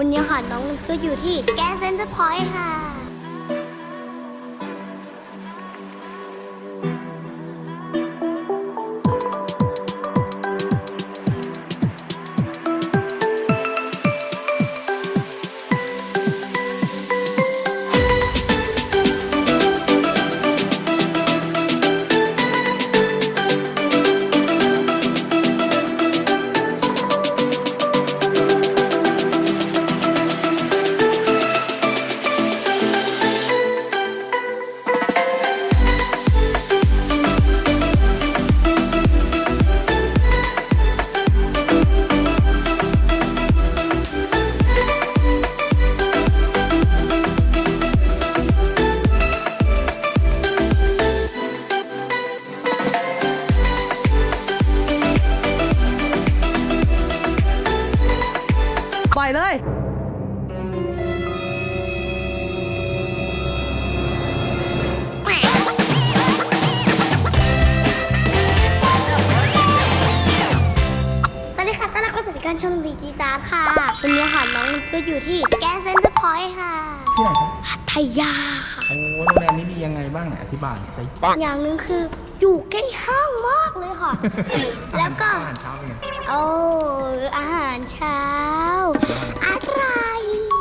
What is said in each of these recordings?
วันนี้ค่ะ น้องกก็อยู่ที่แกสเซนเตอร์พอยต์ค่ะ อธิบายสิอย่างหนึ่งคืออยู่ใกล้ห้างมากเลยค่ะ แล้วก็ อาหารเช้าเป็นไงโอ้อาหารเช้า อะไร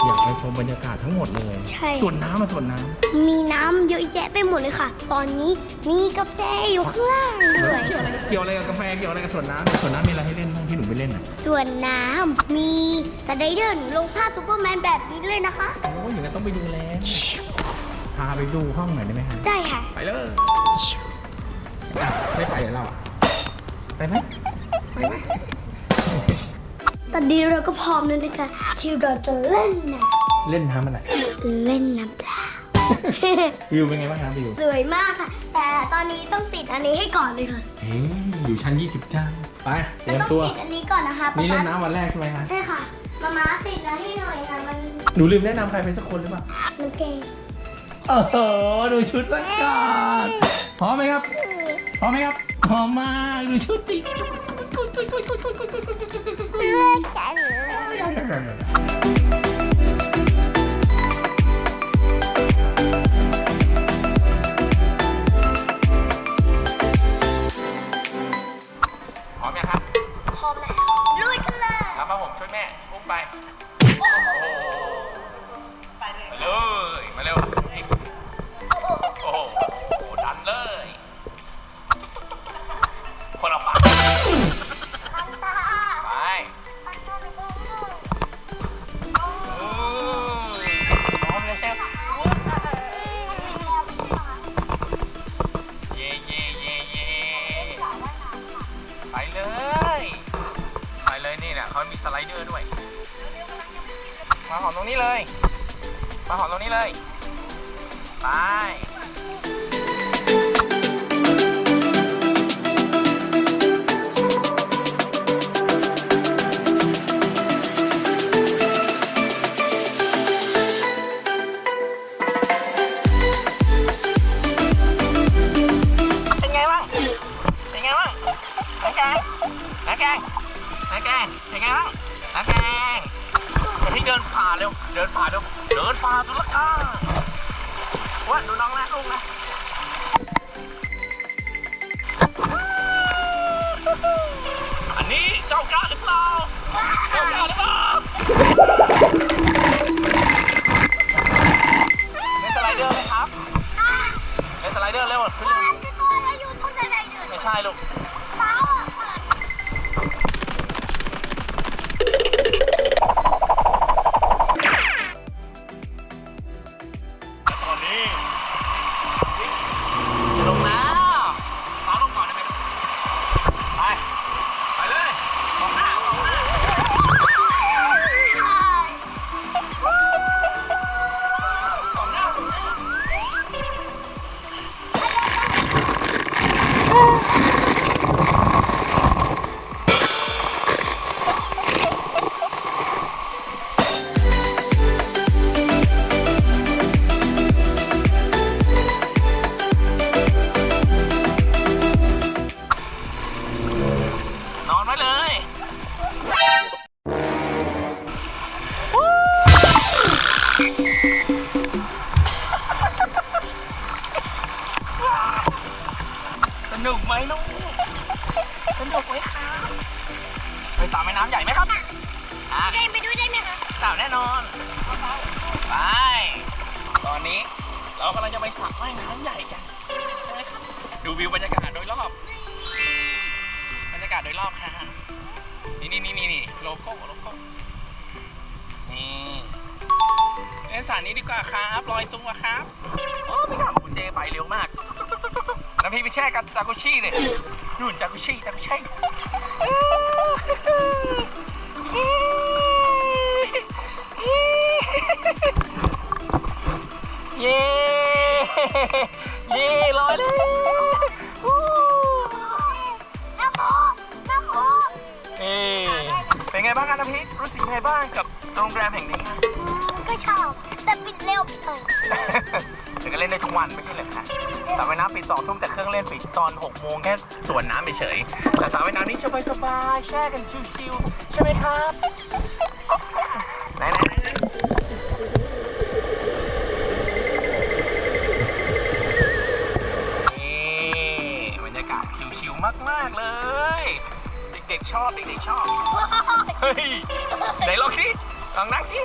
อยากไปชมบรรยากาศทั้งหมดเลยใช่ ส่วนน้ำมาส่วนน้มีน้ำเยอะแยะไปหมดเลยค่ะ ตอนนี้มีกาแฟอยู่ข้างล่างด้วยำเกี่ยวอะไรกับกาแฟเกี่ยวอะไรกับส่วนน้ำส่วนน้ำมีอะไรให้เล่นบ้างที่หนูไปเล่นอะส่วนน้ำมีสไลเดอร์ลงท่าซูเปอร์แมนแบบนี้เลยนะคะ โอ้ยอย่างนั้นต้องไปดูแล้ว พาไปดูห้องหน่อยได้ไหมฮะได้ค่ะ ไปเลยอะไม่ไปเหรอเราอะไปไหมไปไหมตอนนี้เราก็พร้อมแล้วนะคะที่เราจะเล่นน้เล่นน้ำอะไรำเล่นน้ำเปล่าวิวเป็นไงบ้างครับวิวสวยมากค่ะ แต่ตอนนี้ต้องติดอันนี้ให้ก่อนเลยค่ะเฮ้ยอยู่ชั้น 29 ไปเตมันรียมต้องตัว ติดอันนี้ก่อนนะคะนี่เล่นป๊าป๊าน้ำวันแรกใช่ไหมคะใช่ค่ะมาม้าติดอันให้หน่อยค่ะมันหนูลืมแนะนำใครไปสักคนหรือเปล่า มันเก่ง โอ้โหดูชุดสักก่อนพร้อมไหมครับพร้อมไหมครับพร้อมมากดูชุดดิเล่นกันพร้อมยังครับพร้อมแล้วลุยกันเลยครับมาผมช่วยแม่อุ้มไป เลยนี่เนี่ยเขามีสไลเดอร์ด้วยมาหอมตรงนี้เลย มาหอมตรงนี้เลย ไป ไงบ้างนักแกงอย่าที่เดินผ่าเร็ว เดินผ่าเร็ว เดินผ่าสุดละก้าว่าดูน้องนะลูกนะอันนี้เจ้ากล้าหรือเปล่า นี่นี่นี่โลโก้โลโก้นี่เล่นสรนี้ดีกว่าครับลอยตัวครับโอ้ไม่กล้าคุณเจไปเร็วมากน้ำพี่ไปแช่กับจากุชี่เลยนู่นจากุชี่จากุชี่เย้ เย้ลอยเลย บ้างครับน้ำพริกรู้สึกยังไงบ้างกับโรงแรมแห่งนี้ครับก็ชอบแต่ปิดเร็วไปหน่อยแต่ก็เล่นได้ทุกวันไม่ใช่เหรอคะสระว่ายน้ำปิดสองทุ่มแต่เครื่องเล่นปิดตอนหกโมงแค่ส่วนน้ำเฉยๆแต่สระว่ายน้ำนี้สบายสบายๆแช่กันชิวๆใช่ไหมครับไหนๆๆนี่บรรยากาศชิวๆมากๆเลย เด็กๆชอบเด็กๆชอบเฮ้ยไหนลองสิลองนั่งสิ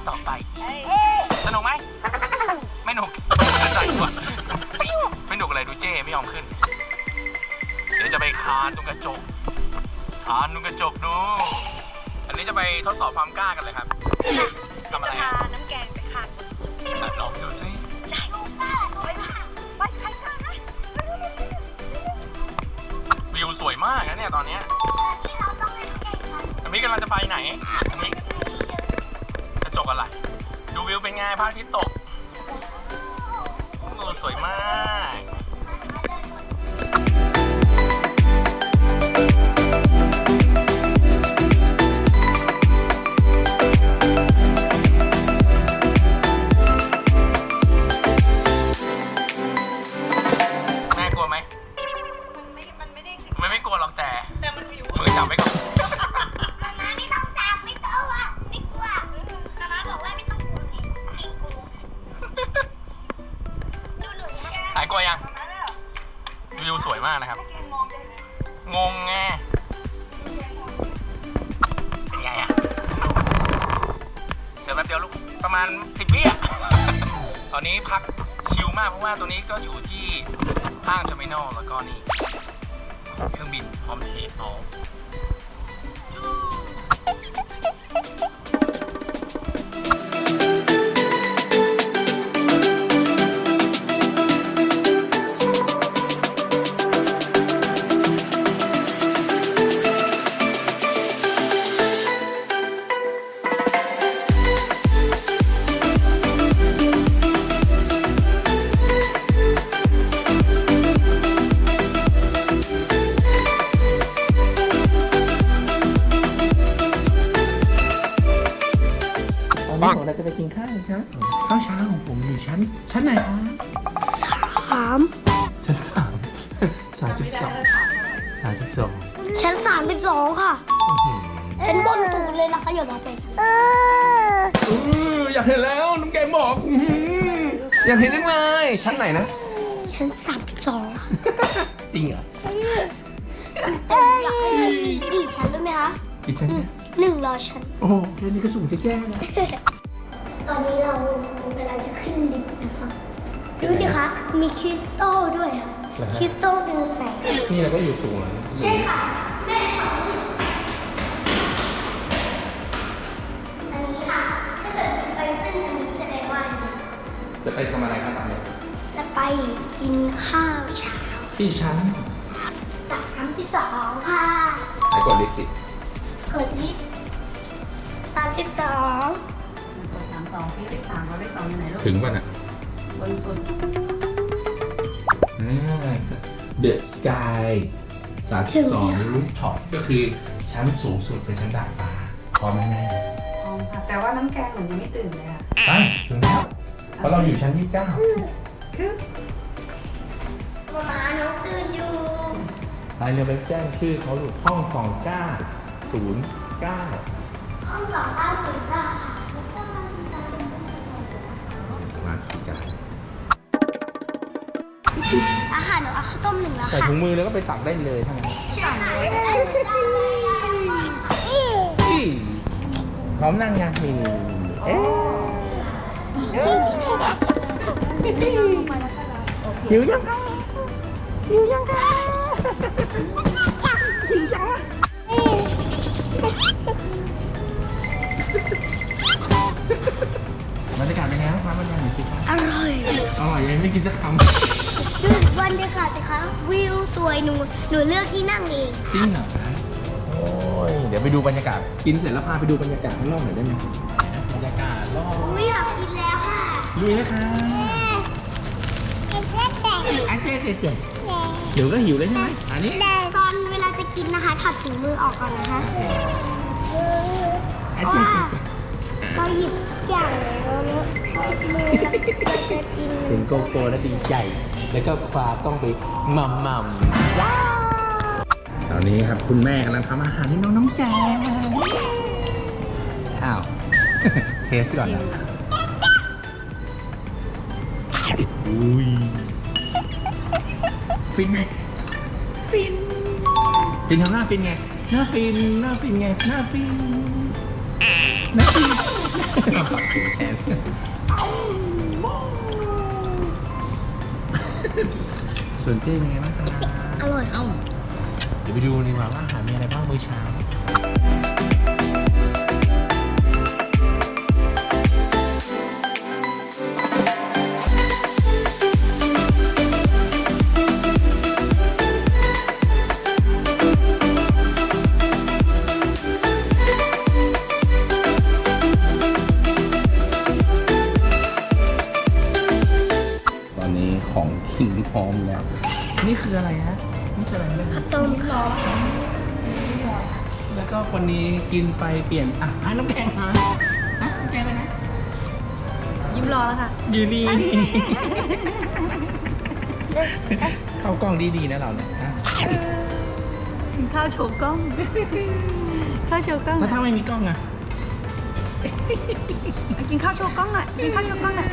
ต้องเจอกันวันต่อไป เครื่องบินพร้อมเทคออฟ ชั้นสามสิบสองค่ะ ชั้นบนตูดเลยนะคะอย่ามาเป็นเอออืออยากเห็นแล้วน้ำแกงบอกอื้อหืออยากเห็นจังเลยชั้นไหนนะ ชั้นสามสิบสองจริงเหรออยากให้มันมีกี่ชั้นรู้ไหมคะกี่ชั้นเนี่ยหนึ่งร้อยชั้น โอ้โหแค่นี้ก็สูงจะแย่แล้วตอนนี้เรากำลังจะขึ้นลิฟต์นะคะ ดูสิคะ มีคริสตัลด้วยค่ะ คริสตัลเรืองแสงนี่เราก็อยู่สูงแล้วใช่ค่ะแม่ค่ะอันนี้ค่ะ ถ้าเกิดไปขึ้นอันนี้แสดงว่าอันนี้จะไปทำอะไรครับตอนนี้จะไปกินข้าวเช้าที่ชั้นสามสิบสองค่ะไหนกดลิฟต์สิกดที่สามสิบสองกดสามสองที่เลขสามกับเลขสองอยู่ไหนลูกถึงป่ะน่ะบนสุด เดอะสกายสามสิบสองรูปท็อปก็คือชั้นสูงสุดเป็นชั้นดาดฟ้าพร้อมไหมแม่พร้อมค่ะ แต่ว่าน้ำแกงหนูยังไม่ตื่นเลยค่ะไปถึงแล้วเพราะเราอยู่ชั้นยี่สิบเก้าคือมามาน้องตื่นอยู่ไปเร็วไปแจ้งชื่อเขาลูกห้องสองเก้าศูนย์เก้าห้องสองเก้าศูนย์เก้าค่ะมา อาหารหนูเอาข้าวต้มหนึ่งแล้วใส่ค่ะถุงมือแล้วก็ไปตักได้เลยทั้งนั้นใช่ค่ะพร้อมนั่งยังมีเอ๊ะหิวยังคะหิวยังคะหิวยังบรรยากาศเป็นไงบ้างครับบรรยากาศหน่อยสิครับอร่อย อร่อยยังไม่กินสักคำ ดูบรรยากาศสิคะวิวสวยหนูหนูเลือกที่นั่งเองจริงเหรอคะโอ้ยเดี๋ยวไปดูบรรยากาศกินเสร็จแล้วพาไปดูบรรยากาศข้างนอกหน่อยได้ไหมบรรยากาศรอบอุ้ยอยากกินแล้วค่ะลุยนะคะเป็นเส้นแดงอันเจ๊เจ๊เจ๊หิวก็หิวเลยใช่ไหมอันนี้ตอนเวลาจะกินนะคะถอดถุงมือออกก่อนนะคะอันเจ๊เจ๊เจ๊เรา หยิบทุกอย่างแล้วมือเราจะกินถึงโกโก้แล้วดีใจ แล้วก็คว้ากล้องไปมัมมัมตอนนี้ครับคุณแม่กำลังทำอาหารให้น้องน้องแจงอ้าว เทสก่อนนะอุ้ยฟินไหมฟินฟินทำหน้าฟินไงหน้าฟินหน้าฟินไงหน้าฟินหน้าฟิน แทนส่วนเจ๊เป็นไงบ้างคะอร่อย เอ้าเดี๋ยวไปดูดีกว่าว่าอาหารมีอะไรบ้างมื้อเช้า กินไปเปลี่ยน อะอะน้ำแข็งมาอะน้ำแข็งไปนะยิ้มรอแล้วค่ะ อยู่นี่ เข้ากล้องดีๆนะเราเนี่ยอะข้าวโชว์กล้อง ข้าวโชว์กล้องแล้วถ้าไม่มีกล้องอะอะกินข้าวโชว์กล้องหน่อยกินข้าวโชว์กล้องหน่อย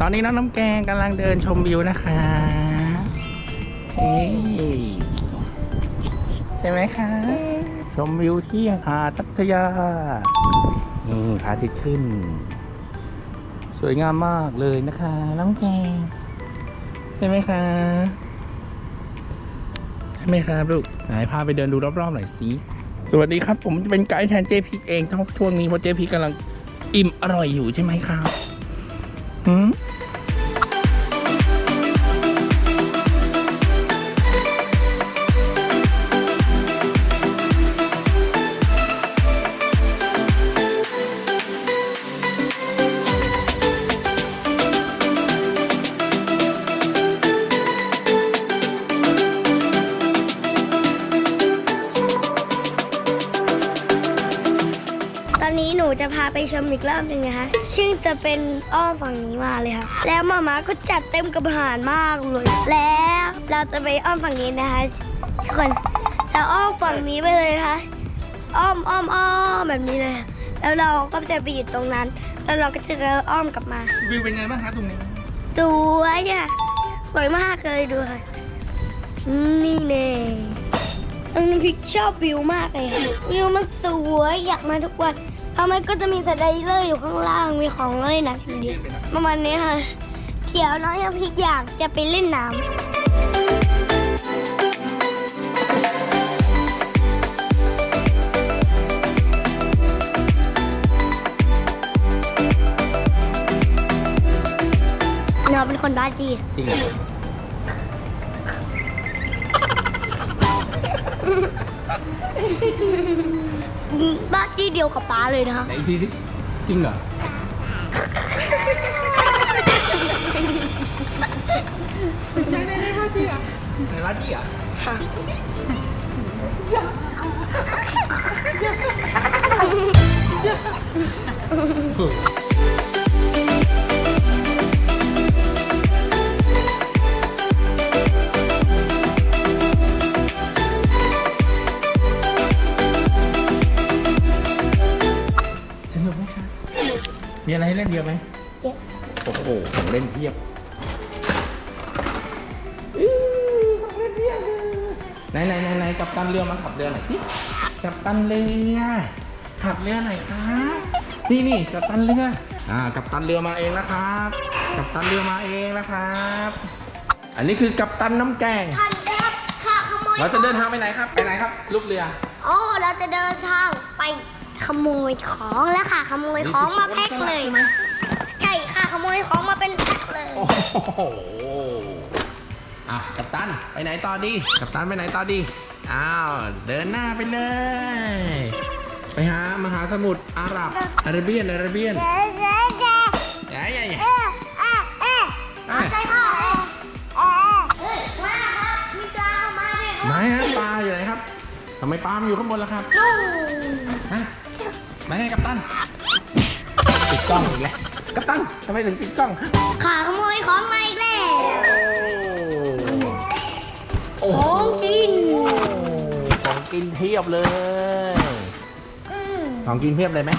ตอนนี้น้องน้ำแกงกำลังเดินชมวิวนะคะเฮ้ยใช่ไหมคะ ชมวิวที่หาดพัทยานี่พระอาทิตย์ขึ้น สวยงามมากเลยนะคะ น้องแกใช่ไหมคะใช่ไหมครับลูกไหนพาไปเดินดูรอบๆหน่อยสิสวัสดีครับ ผมจะเป็นไกด์แทนเจพิกเองทั้งช่วงนี้เพราะเจพิกกำลังอิ่มอร่อยอยู่ใช่ไหมครับหืม ไปชมอีกรอบหนึ่งนะคะซึ่งจะเป็นอ้อมฝั่งนี้มาเลยค่ะ แล้วมาม่าก็จัดเต็มกับอาหารมากเลย แล้วเราจะไปอ้อมฝั่งนี้นะคะทุกคนเราอ้อมฝั่งนี้ไปเลยค่ะอ้อมอ้อมอ้อมแบบนี้เลย แล้วเราก็จะไปอยู่ตรงนั้น แล้วเราก็จะอ้อมกลับมา วิวเป็นไงบ้างคะตรงนี้ สวยอะ สวยมากเลยดูค่ะ นี่เน่น้องน้ำพริกชอบวิวมากเลยค่ะวิวมันสวยอยากมาทุกวัน เพราะมันก็จะมีสไลเดอร์อยู่ข้างล่าง มีของเล่นนะทีเดียวประมาณนี้ค่ะเขียวน้อยน้ำพริกอยากจะไปเล่นน้ำเราเป็นคนบ้าจีจริงเหรอ บ้านที่เดียวกับป้าเลยนะคะไหนอีกทีสิจริงเหรอในร้านที่อะค่ะส มีอะไรให้เล่นเยอะไหมเยอะโอ้โหของเล่นเพียบไหนไหนไหนไหนกับตันเรือมาขับเรือหน่อยสิกับตันเรือขับเรือหน่อยครับนี่นี่กับตันเรืออ่ากับตันเรือมาเองนะครับ กับตันเรือมาเองนะครับ อันนี้คือกับตันน้ำแกงท่านครับค่ะขโมยเราจะเดินทางไปไหนครับ ไปไหนครับ ลูกเรือ โอ้ เราจะเดินทางไป ขโมยของแล้วค่ะ ขโมยของมาแพ็คเลย ใช่ค่ะขโมยของมาเป็นแพ็คเลยโอ้โหอะกัปตันไปไหนต่อดีกัปตันไปไหนต่อดีอ้าวเดินหน้าไปเลย ไปหามหาสมุทรอาหรับอาระเบียนอาระเบียนเจ๊เจ๊เจ๊ใหญ่ใหญ่ใหญ่เอ๊ะเอออาใจพ่อเอ๊ะเอ๊ะเฮ้ยมาครับปลาเข้ามาด้วยไหนฮะปลาอยู่ไหนครับทำไมปลามอยู่ข้างบนล่ะครับฮะ มาไงกัปตันปิดกล้องอีกแล้วกัปตันทำไมถึงปิดกล้อง ขาขโมยของมาอีกแล้วโอ้โหของกิน ของกินเพียบเลย ของกินเพียบเลยไหม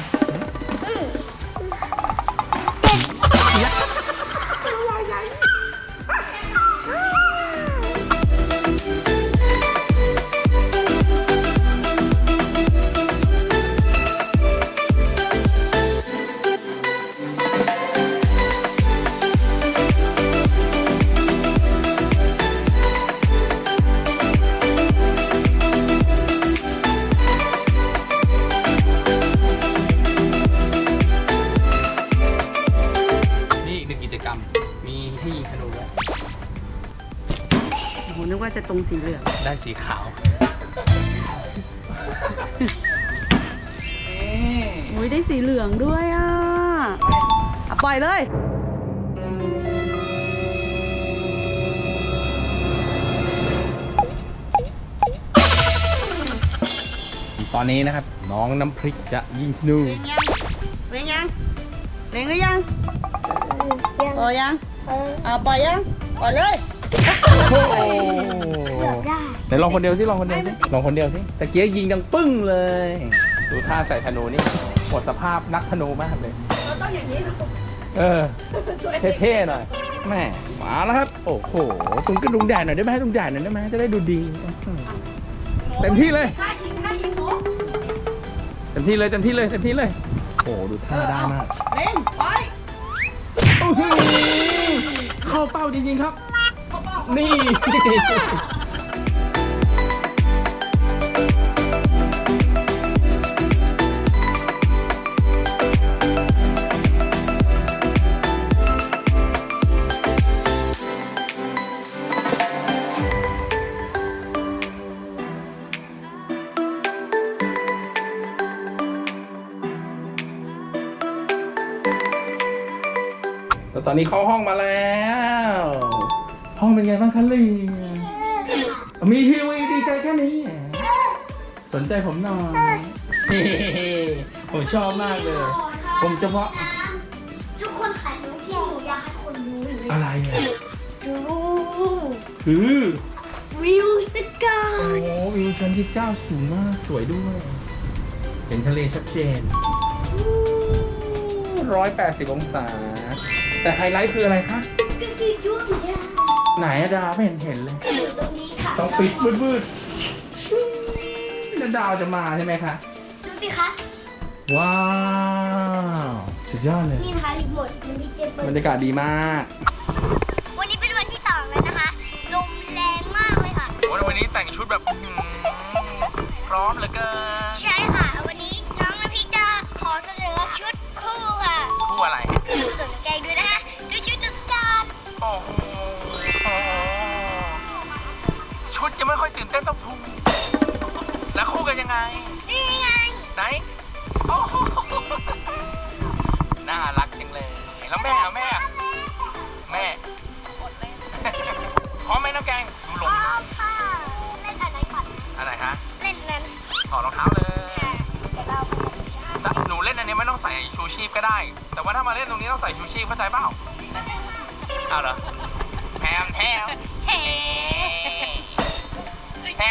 สีเหลืองได้สีขาวโอ้ยได้สีเหลืองด้วยอะอะปล่อยเลยตอนนี้นะครับ น้องน้ำพริกจะยิงธนูเล็งยังเล็งยังเล็งหรือยังยังปล่อยยังเอออะปล่อยยัง ปล่อยเลยโอ้โห เกือบได้ไหนลองคนเดียวสิลองคนเดียวสิลองคนเดียวสิตะเกียยิงดังปึ้งเลย ดูท่าใส่ธนูนี่หมดสภาพนักธนูมากเลย เราต้องอย่างนี้เออ เท่ๆหน่อยแม่มาแล้วครับ โอ้โหตุงกระดุงแดดหน่อยได้ไหมตุงแดดหน่อยได้ไหมจะได้ดูดีอื้อหือเต็มที่เลยถ้ายิงถ้ายิงหนูเต็มที่เลยเต็มที่เลยเต็มที่เลย โอ้โหดูท่าได้มาก เล็งไปอื้อหือเข้าเป้าจริงๆครับ นี่ แล้วตอนนี้เข้าห้องมาแล้ว ห้องเป็นไงบ้างคะลีมีทีวีดีใจแค่นี้ สนใจผมหน่อยเฮ้ผมชอบมากเลย ผมเฉพาะทุกคนขายหนูที่หนูอยากให้คนรู้เลยอะไรอะดูคือวิวสกาโอ้ยวิวชั้นที่9สูงมากสวยด้วย เห็นทะเลชัดเจนร้อยแปดสิบองศา แต่ไฮไลท์คืออะไรคะก็คือช่วงยา ไหนอะดาวไม่เห็นเห็นเลย อยู่ตรงนี้ค่ะต้องปิดมืดๆแล้วดาวจะมาใช่ไหมคะ ดูสิคะ ว้าว สุดยอดเลย นี่นะคะรีโมทมันมีเกมเปิบรดรยากาศดีมาก วันนี้เป็นวันที่สองแล้วนะคะ ลมแรงมากเลยค่ะ วันนี้แต่งชุดแบบพร้อมเหลือเกินใช่ค่ะ วันนี้น้องน้ำพริกจะขอเสนอชุดคู่ค่ะคู่อะไรดูส่วนแกงด้วย ชุดยังไม่ค่อยตื่นเต้นต้องพูแล้วคู่กันยังไง นี่ไง ไหนโอ้โหน่ารักจังเลย แล้วแม่อะแม่อะแม่กดเลยพร้อมไหมน้ำแกงดูลพ่งอค่ะเล่นอะไรก่อนอะไรฮะเล่นนั้นถอดรองเท้าเลยค่ะเดี๋ยวเราไปเล่นที่ห้างถ้าหนูเล่นอันนี้ไม่ต้องใส่ชูชีพก็ได้ แต่ว่าถ้ามาเล่นตรงนี้ต้องใส่ชูชีพเข้าใจเปล่าเอาเหรอแถมแถมแถม แ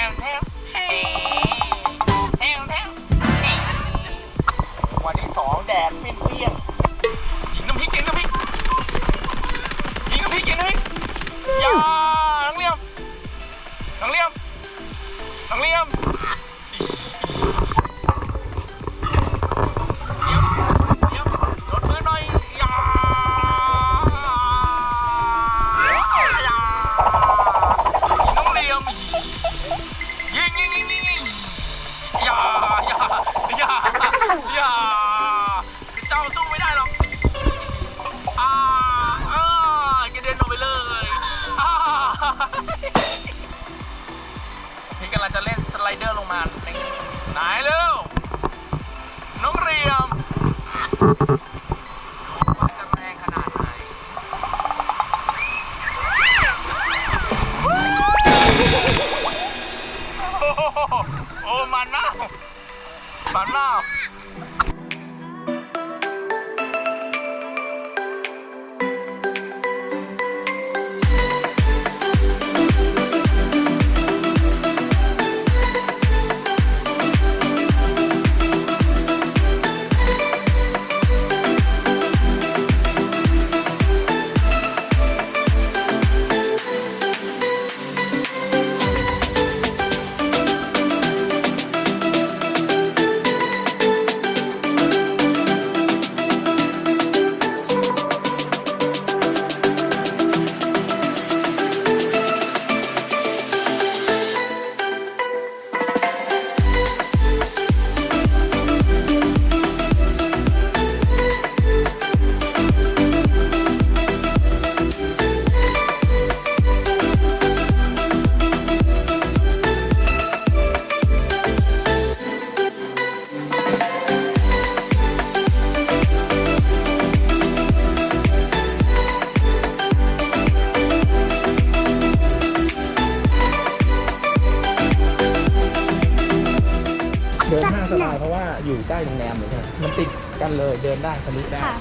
เลยเดินได้ทะลุได้ ค่ะ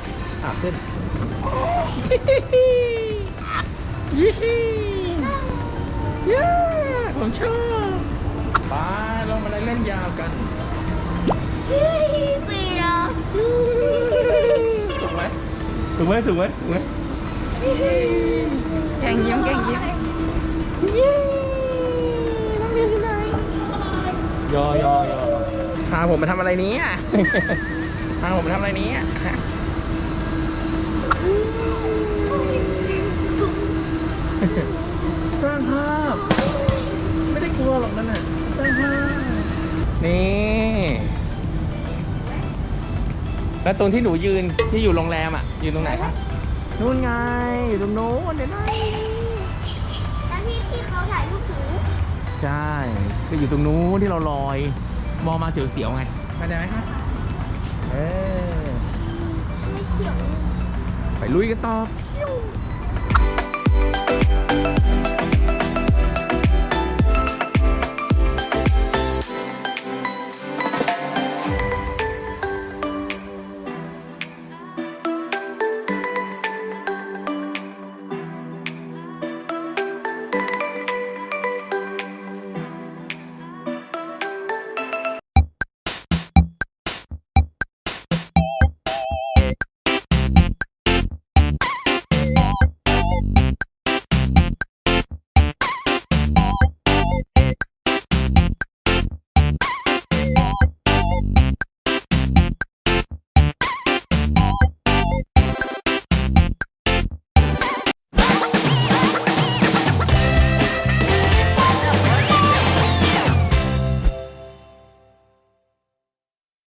อะขึ้นยี่ฮีย้าผมชอบไปลงมาเล่นยาวกันเฮ้ยเปียกถูกไหมถูกไหมถูกไหมถูกไหมแกงยิ้มแกงยิ้มยอยอยอพาผมมาทำอะไรเนี้ พาผมมาทำอะไรเนี้ฮะสร้างภาพ ไม่ได้กลัวหรอกนั่นน่ะ สร้างภาพ นี่แล้วตรงที่หนูยืนที่อยู่โรงแรมอะยืนตรงไหนคะนู่นไง อยู่ตรงโน้นเดี๋ยวนะแล้วที่ที่เขาถ่ายรูปถือใช่ ก็อยู่ตรงนู้นที่เราลอย มองมาเสียวๆไงเข้าใจไหมคะเไปลุยกันต่อ